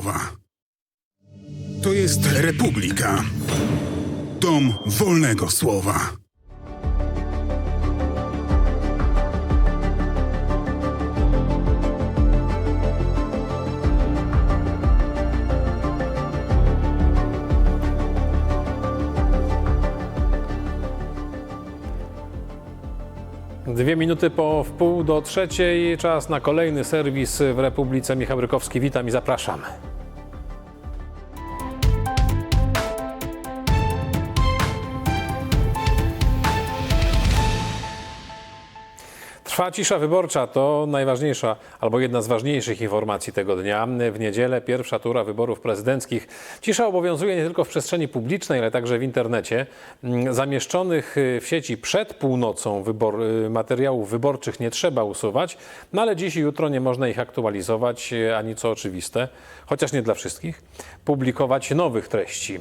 słowa. To jest republika. Dom wolnego słowa. Dwie minuty po wpół do trzeciej. Czas na kolejny serwis w Republice. Michał Rykowski, witam i zapraszam. Trwa cisza wyborcza, to najważniejsza albo jedna z ważniejszych informacji tego dnia. W niedzielę pierwsza tura wyborów prezydenckich. Cisza obowiązuje nie tylko w przestrzeni publicznej, ale także w internecie. Mm, Zamieszczonych y, w sieci przed północą wybor, y, materiałów wyborczych nie trzeba usuwać, no ale dziś i jutro nie można ich aktualizować, y, ani co oczywiste, chociaż nie dla wszystkich, publikować nowych treści.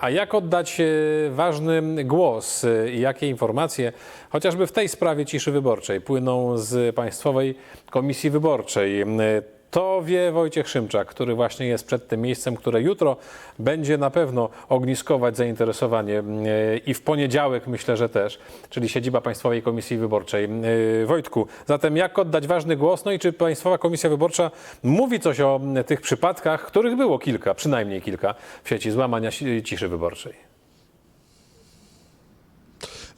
A jak oddać ważny głos i jakie informacje, chociażby w tej sprawie ciszy wyborczej, płyną z Państwowej Komisji Wyborczej? To wie Wojciech Szymczak, który właśnie jest przed tym miejscem, które jutro będzie na pewno ogniskować zainteresowanie y, i w poniedziałek myślę, że też, czyli siedziba Państwowej Komisji Wyborczej. Y, Wojtku, zatem jak oddać ważny głos? No i czy Państwowa Komisja Wyborcza mówi coś o tych przypadkach, których było kilka, przynajmniej kilka w sieci złamania ciszy wyborczej?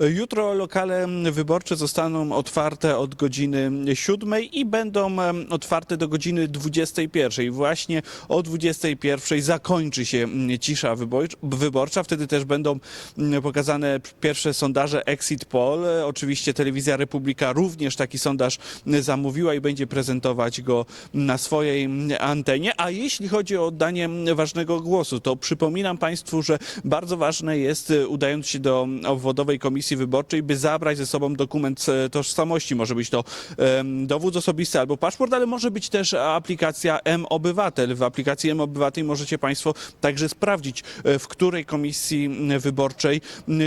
Jutro lokale wyborcze zostaną otwarte od godziny 7 i będą otwarte do godziny 21. Właśnie o 21 zakończy się mm, cisza wybor- wyborcza. Wtedy też będą mm, pokazane pierwsze sondaże Exit Poll. Oczywiście telewizja Republika również taki sondaż mm, zamówiła i będzie prezentować go na swojej antenie. A jeśli chodzi o oddanie ważnego głosu, to przypominam Państwu, że bardzo ważne jest, e, udając się do obwodowej komisji wyborczej, by zabrać ze sobą dokument e, tożsamości. Może być to dowód osobisty albo paszport, ale może być też aplikacja M-Obywatel. W aplikacji M-Obywatel możecie Państwo także sprawdzić, e, w której komisji wyborczej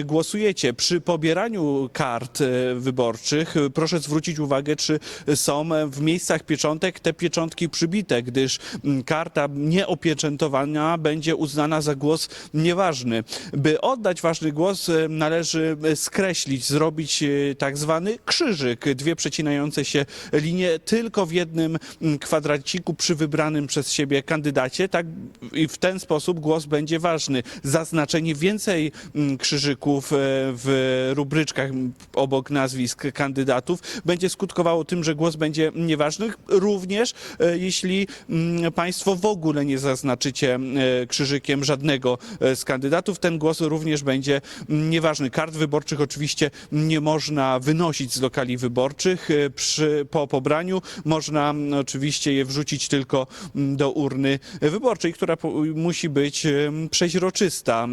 głosujecie. Przy pobieraniu kart e, wyborczych proszę zwrócić uwagę, czy są w miejscach pieczątek te pieczątki przybite, gdyż karta nieopieczętowana będzie uznana za głos nieważny. By oddać ważny głos, należy skreślić, zrobić e, tak zwany krzyżyk, dwie przecinające się linie tylko w jednym mm, kwadraciku przy wybranym przez siebie kandydacie. Tak i w ten sposób głos będzie ważny. Zaznaczenie więcej mm, krzyżyków e, w rubryczkach obok nazwisk kandydatów będzie skutkowało tym, że głos będzie nieważny. Również e, jeśli mm, Państwo w ogóle nie zaznaczycie e, krzyżykiem żadnego z kandydatów, ten głos również będzie nieważny. Kart wyborczych oczywiście nie można wynosić z lokali wyborczych. E, Przy, po pobraniu można mm, oczywiście je wrzucić tylko mm, do urny wyborczej, która musi być em, przeźroczysta.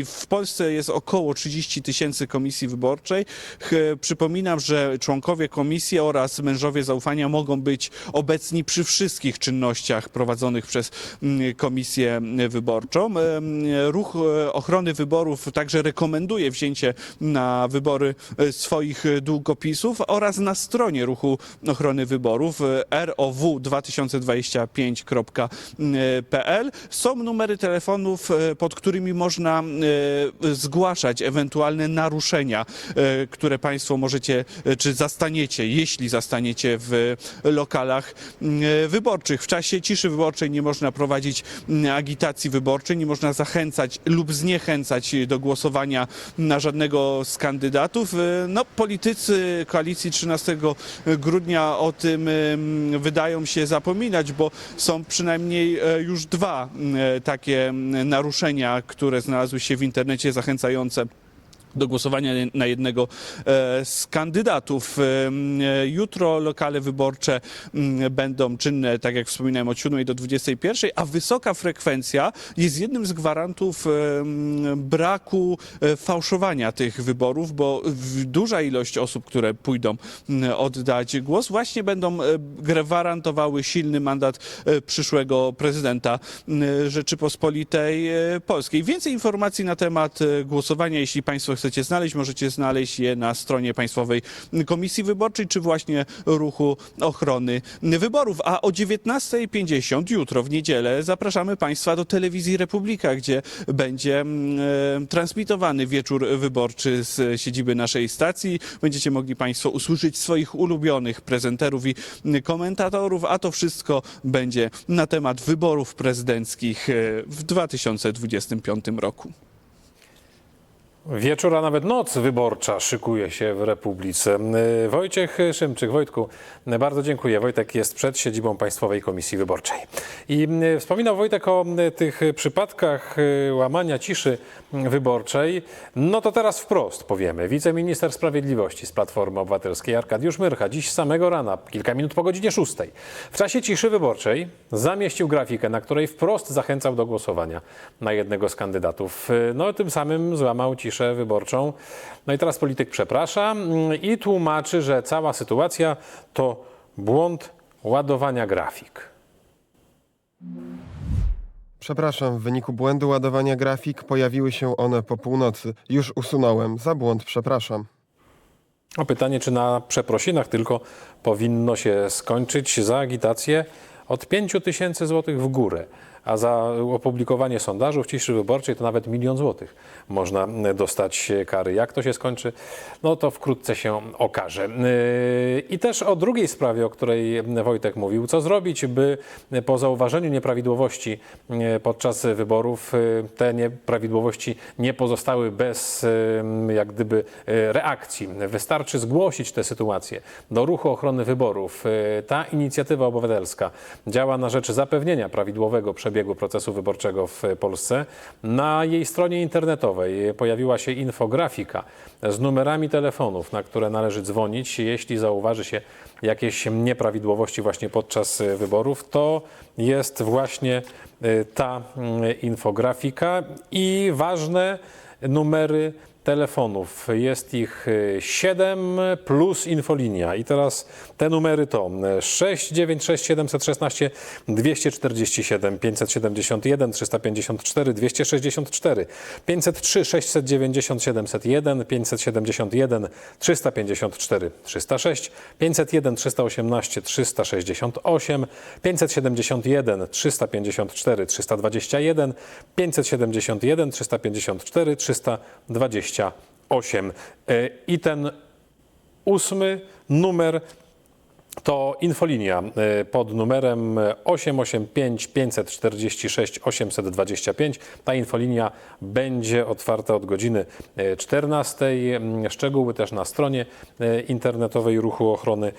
E, w Polsce jest około 30 tysięcy komisji wyborczej. Przypominam, że członkowie komisji oraz mężowie zaufania mogą być obecni przy wszystkich czynnościach prowadzonych przez mm, komisję wyborczą. Ruch e, ochrony wyborów także rekomenduje wzięcie na wybory e, swoich e, długopisów oraz na stronie ruchu ochrony wyborów e, row2025.pl są numery telefonów, pod którymi można zgłaszać ewentualne naruszenia, które Państwo możecie czy zastaniecie, jeśli zastaniecie w lokalach wyborczych. W czasie ciszy wyborczej nie można prowadzić agitacji wyborczej, nie można zachęcać lub zniechęcać do głosowania na żadnego z kandydatów. E, No, politycy koalicji 13 grudnia o tym wydają się zapominać, bo są przynajmniej e, już dwa e, takie m, naruszenia, które znalazły się w internecie zachęcające do głosowania na jednego e, z kandydatów. Em, e, Jutro lokale wyborcze będą czynne, tak jak wspominałem, od 7 do 21, a wysoka frekwencja jest jednym z gwarantów braku e, fałszowania tych wyborów, bo duża ilość osób, które pójdą oddać głos, właśnie będą e, gwarantowały silny mandat e, przyszłego prezydenta Rzeczypospolitej e, Polskiej. Więcej informacji na temat e, głosowania, jeśli Państwo chcecie znaleźć, możecie znaleźć je na stronie Państwowej Komisji Wyborczej, czy właśnie Ruchu Ochrony Wyborów. A o 19.50 jutro w niedzielę zapraszamy Państwa do Telewizji Republika, gdzie będzie mm, e, transmitowany wieczór wyborczy z siedziby naszej stacji. Będziecie mogli Państwo usłyszeć swoich ulubionych prezenterów i komentatorów, a to wszystko będzie na temat wyborów prezydenckich e, w 2025 roku. Wieczór, a nawet noc wyborcza szykuje się w Republice. Yy, Wojciech Szymczyk. Wojtku, bardzo dziękuję. Wojtek jest przed siedzibą Państwowej Komisji Wyborczej. I yy, wspominał Wojtek o yy, tych przypadkach łamania ciszy wyborczej. No to teraz wprost powiemy. Wiceminister Sprawiedliwości z Platformy Obywatelskiej Arkadiusz Myrcha dziś samego rana, kilka minut po godzinie 6, w czasie ciszy wyborczej zamieścił grafikę, na której wprost zachęcał do głosowania na jednego z kandydatów. No tym samym złamał ciszę wyborczą. No i teraz polityk przeprasza mm, i tłumaczy, że cała sytuacja to błąd ładowania grafik. Przepraszam, w wyniku błędu ładowania grafik pojawiły się one po północy. Już usunąłem. Za błąd przepraszam. A pytanie, czy na przeprosinach tylko powinno się skończyć za agitację od 5 tysięcy złotych w górę, a za opublikowanie sondażu w ciszy wyborczej to nawet milion złotych można dostać kary. Jak to się skończy, no to wkrótce się okaże. Yy, I też o drugiej sprawie, o której Wojtek mówił, co zrobić, by po zauważeniu nieprawidłowości yy, podczas wyborów yy, te nieprawidłowości nie pozostały bez jak gdyby reakcji. Wystarczy zgłosić tę sytuację do ruchu ochrony wyborów. Ta inicjatywa obywatelska działa na rzecz zapewnienia prawidłowego przebiegu procesu wyborczego w Polsce. Na jej stronie internetowej pojawiła się infografika z numerami telefonów, na które należy dzwonić, jeśli zauważy się jakieś nieprawidłowości właśnie podczas wyborów. To jest właśnie y, ta y, infografika i ważne numery telefonów. Jest ich 7 plus infolinia. I teraz te numery to 696 716 247 571 354 264 503 690 701 571 354 306 501 318 368 571 354 321 571 354 320 28. E, I ten ósmy numer to infolinia e, pod numerem 885 546 825. Ta infolinia będzie otwarta od godziny e, 14. Szczegóły też na stronie internetowej Ruchu Ochrony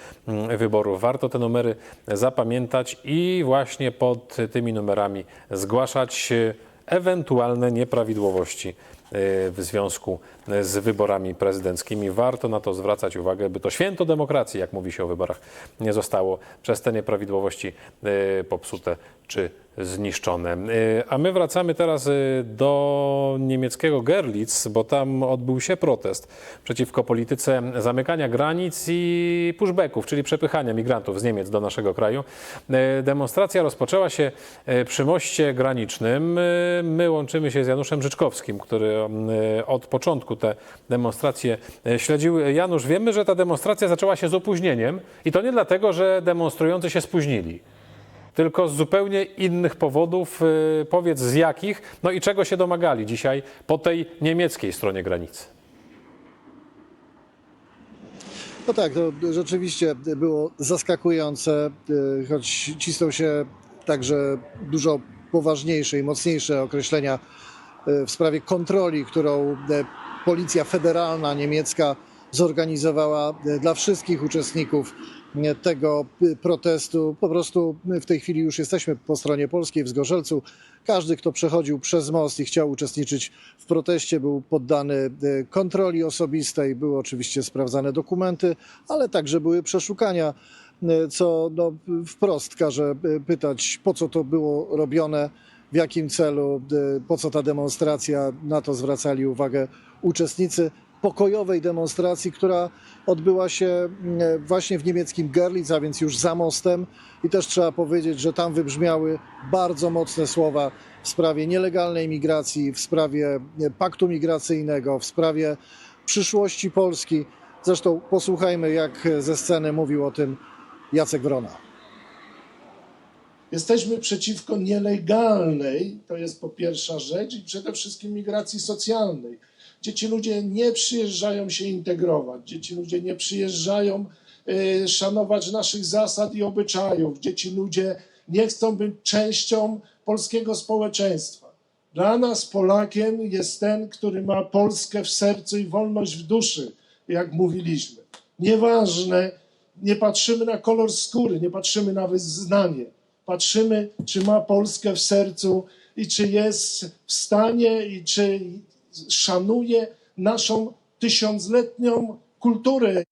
Wyboru. Warto te numery zapamiętać i właśnie pod tymi numerami zgłaszać ewentualne nieprawidłowości w związku z wyborami prezydenckimi. Warto na to zwracać uwagę, by to święto demokracji, jak mówi się o wyborach, nie zostało przez te nieprawidłowości e, popsute czy zniszczone. E, A my wracamy teraz e, do niemieckiego Gerlitz, bo tam odbył się protest przeciwko polityce zamykania granic i pushbacków, czyli przepychania migrantów z Niemiec do naszego kraju. E, Demonstracja rozpoczęła się przy moście granicznym. My łączymy się z Januszem Życzkowskim, który od początku te demonstracje śledził. Janusz, wiemy, że ta demonstracja zaczęła się z opóźnieniem i to nie dlatego, że demonstrujący się spóźnili tylko z zupełnie innych powodów. Y, Powiedz z jakich, no i czego się domagali dzisiaj po tej niemieckiej stronie granicy. No tak, to rzeczywiście było zaskakujące, y, choć cisną się także dużo poważniejsze i mocniejsze określenia y, w sprawie kontroli, którą Policja Federalna niemiecka zorganizowała dla wszystkich uczestników tego protestu. Po prostu w tej chwili już jesteśmy po stronie polskiej w Zgorzelcu. Każdy, kto przechodził przez most i chciał uczestniczyć w proteście, był poddany y, kontroli osobistej. Były oczywiście sprawdzane dokumenty, ale także były przeszukania, y, co no, wprost każe y, pytać, po co to było robione, w jakim celu, po co ta demonstracja. Na to zwracali uwagę uczestnicy. Pokojowej demonstracji, która odbyła się mm, właśnie w niemieckim Görlitz, a więc już za mostem. I też trzeba powiedzieć, że tam wybrzmiały bardzo mocne słowa w sprawie nielegalnej migracji, w sprawie e, paktu migracyjnego, w sprawie przyszłości Polski. Zresztą posłuchajmy, jak ze sceny mówił o tym Jacek Wrona. Jesteśmy przeciwko nielegalnej, to jest po pierwsza rzecz, i przede wszystkim migracji socjalnej. Gdzie ci ludzie nie przyjeżdżają się integrować, gdzie ci ludzie nie przyjeżdżają y, szanować naszych zasad i obyczajów, gdzie ci ludzie nie chcą być częścią polskiego społeczeństwa. Dla nas Polakiem jest ten, który ma Polskę w sercu i wolność w duszy, jak mówiliśmy. Nieważne, nie patrzymy na kolor skóry, nie patrzymy na wyznanie. Patrzymy, czy ma Polskę w sercu i czy jest w stanie i czy szanuje naszą tysiącletnią kulturę.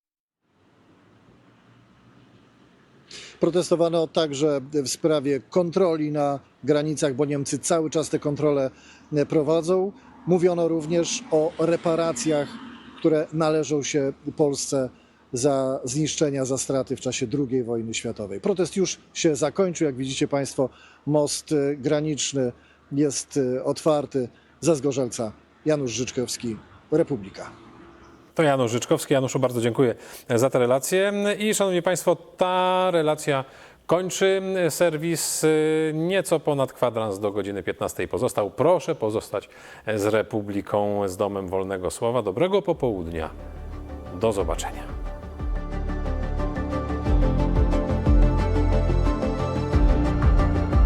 Protestowano także w sprawie kontroli na granicach, bo Niemcy cały czas te kontrole prowadzą. Mówiono również o reparacjach, które należą się Polsce za zniszczenia, za straty w czasie II wojny światowej. Protest już się zakończył. Jak widzicie Państwo, most graniczny jest otwarty. Ze Zgorzelca Janusz Życzkowski, Republika. To Janusz Życzkowski. Januszu, bardzo dziękuję za tę relację. I szanowni państwo, ta relacja kończy serwis y, nieco ponad kwadrans do godziny 15 pozostał. Proszę pozostać z Republiką, z Domem Wolnego Słowa. Dobrego popołudnia. Do zobaczenia.